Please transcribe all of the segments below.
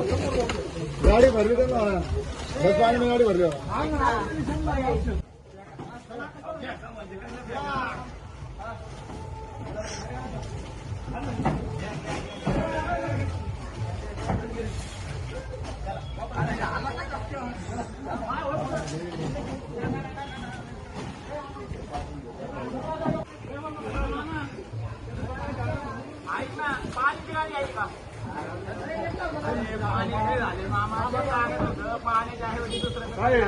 गाडी भरली तर ना बस पाणी गाडी भरली हो. काय?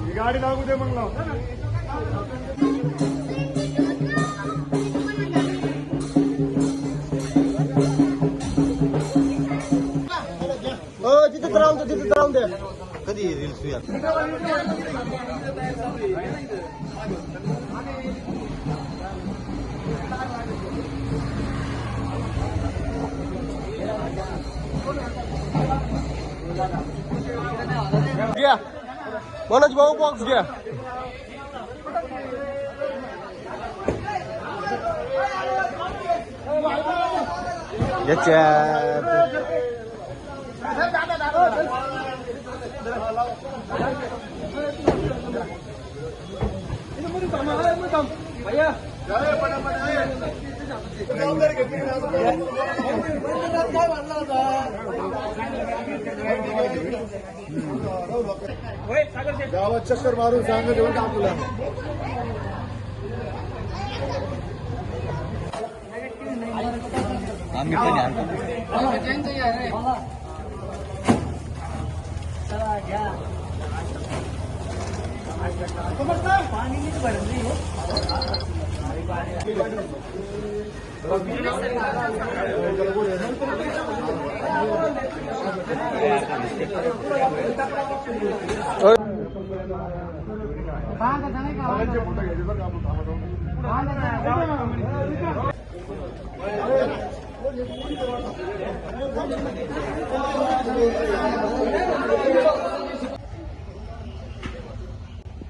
ही गाडी लागू दे मग लाव. हो तिथेच राहून दे तिथेच राहून दे. कधी रील्स मनोज भाऊ बॉक्स घ्या याच्यात गावात चक्कर मारून सांगा जेवण आपल्याला आम्ही पण आणतो सगळ्यांचे फोटो घ्यायचे बरं का आपण थांबा जाऊन.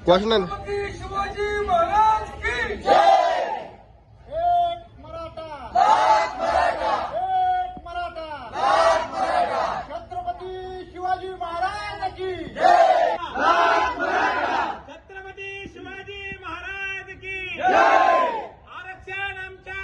क्वेश्चन शिवाजी महाराज की जय मराठा एक मराठा छत्रपती शिवाजी महाराज की छत्रपती शिवाजी महाराज की आरक्षण आमच्या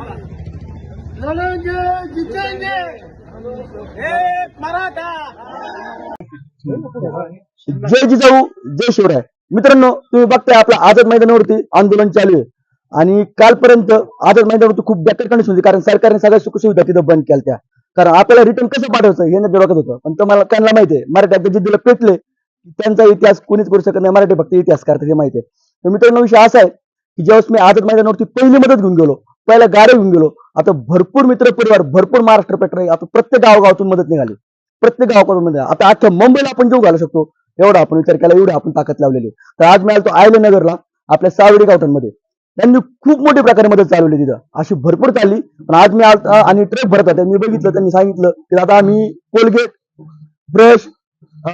ना लढेंगे जितेंगे मराठा! जय जिजाऊ जय शिवराय. मित्रांनो तुम्ही बघताय आपल्या आझाद मैदानावरती आंदोलन चालू आहे. आणि कालपर्यंत आझाद मैदानावरती खूप बेकार कंडिशन होती कारण सरकारने सगळ्या सुखसुविधा तिथं बंद केल्या त्या कारण आपल्याला रिटर्न कसं पाठवायचं हे नाही डोक्यात होतं. पण तुम्हाला त्यांना माहिती आहे मराठी एकदा जिद्दीला पेटले त्यांचा इतिहास कोणीच करू शकत नाही मराठी फक्त इतिहास करतात हे माहिती आहे. तर मित्रांनो विषय असा आहे की ज्यावेळेस मी आझाद मैदानावरती पहिली मदत घेऊन गेलो पहिला गाडी घेऊन गेलो. आता भरपूर मित्र परिवार भरपूर महाराष्ट्र पेटर आता प्रत्येक गावगावातून मदत निघाली. प्रत्येक गावाकडून मध्ये आता अख्ख्या मुंबईला आपण जेव घालू शकतो. एवढा आपण विचार केला एवढी आपण ताकद लावलेली तर आज मी आलो आयले नगरला आपल्या सावडी गावठांमध्ये त्यांनी खूप मोठ्या प्रकारे मदत चालवली तिथं. अशी भरपूर चालली. पण आज मी आणि ट्रक भरत होते. मी बघितलं त्यांनी सांगितलं की आता आम्ही कोलगेट ब्रश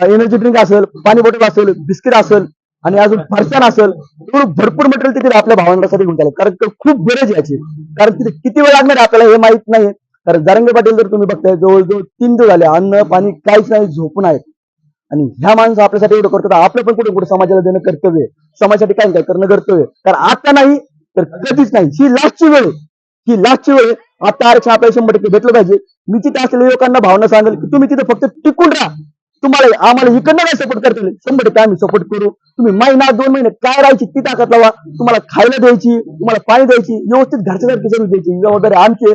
एनर्जी ड्रिंक असेल पाणी बॉटल असेल बिस्किट असेल आणि अजून फरसाण असेल तर भरपूर मटेरियल तिथे आपल्या भावंडासाठी घेऊन चालेल कारण खूप गरज याची. कारण तिथे किती वेळ लागणार आपल्याला हे माहीत नाही. कारण जारंगे पाटील जर तुम्ही बघताय जवळजवळ तीन दिवस झाले अन्न पाणी काहीच नाही झोपून आहेत आणि ह्या माणसं आपल्यासाठी एवढं करतात. आपलं पण कुठे कुठे समाजाला देणं कर्तव्य समाजासाठी काय काय करणं कर्तव्य कारण आता नाही तर कधीच नाही. ही लास्टची वेळ ही लास्टची वेळ आता आरक्षण आपल्याला शंभर टक्के भेटलं पाहिजे. मी तिथे असलेल्या लोकांना भावना सांगेल की तुम्ही तिथे फक्त टिकून राहा. तुम्हाला आम्हाला इकडनं काय सपोर्ट करता येईल शंभर टक्के आम्ही सपोर्ट करू. तुम्ही महिना दोन महिने काय राहायची ती ताकद लावा. तुम्हाला खायला द्यायची तुम्हाला पाणी द्यायची व्यवस्थित घरच्या घरची जरूर द्यायची. जबाबदारी आमचे.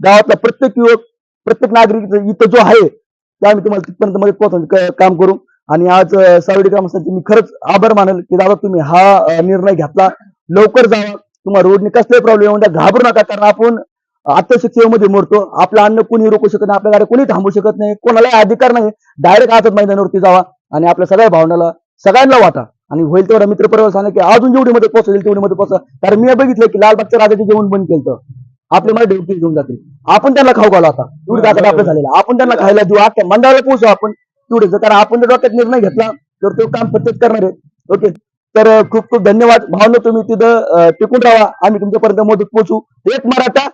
गावातला प्रत्येक युवक प्रत्येक नागरिक इथं जो आहे ते आम्ही तुम्हाला तिथपर्यंत मदत पोहोचवण्याचं काम करू. आणि आज सावडी ग्रामस्थांचे मी खरंच आभार मानेल की दादा तुम्ही हा निर्णय घेतला. लवकर जावा. तुम्हाला रोडने कसलाही प्रॉब्लेम येऊन घाबरू नका. कारण आपण अत्यावश्यक सेवेमध्ये मरतो. आपलं अन्न कोणी रोखू शकत नाही आपल्या गाड्या कोणी थांबू शकत नाही कोणालाही अधिकार नाही. डायरेक्ट आझाद मैदानावरती जावा आणि आपल्या सगळ्या भावनाला सगळ्यांना वाटा. आणि होईल तेवढा मित्र परिवार सांगा की अजून जेवढी मदत पोहोचेल तेवढी मदत पोहोचा कारण मी बघितलं की लालबागच्या राजाचे जेवण बंद केलं आपले मला ड्युटी घेऊन जातील. आपण त्यांना खाऊ घालू आता. एवढी ताकद आपलं झालेलं आपण त्यांना खायला देऊ आता मंडळाला पोहोचू आपण. तेवढेच कारण आपण जर डोक्यात निर्णय घेतला तर तो काम प्रत्येक करणार आहे. ओके तर खूप खूप धन्यवाद. भावना तुम्ही तिथं टिकून राहा. आम्ही तुमच्यापर्यंत मदत पोहोचू. एक मराठा.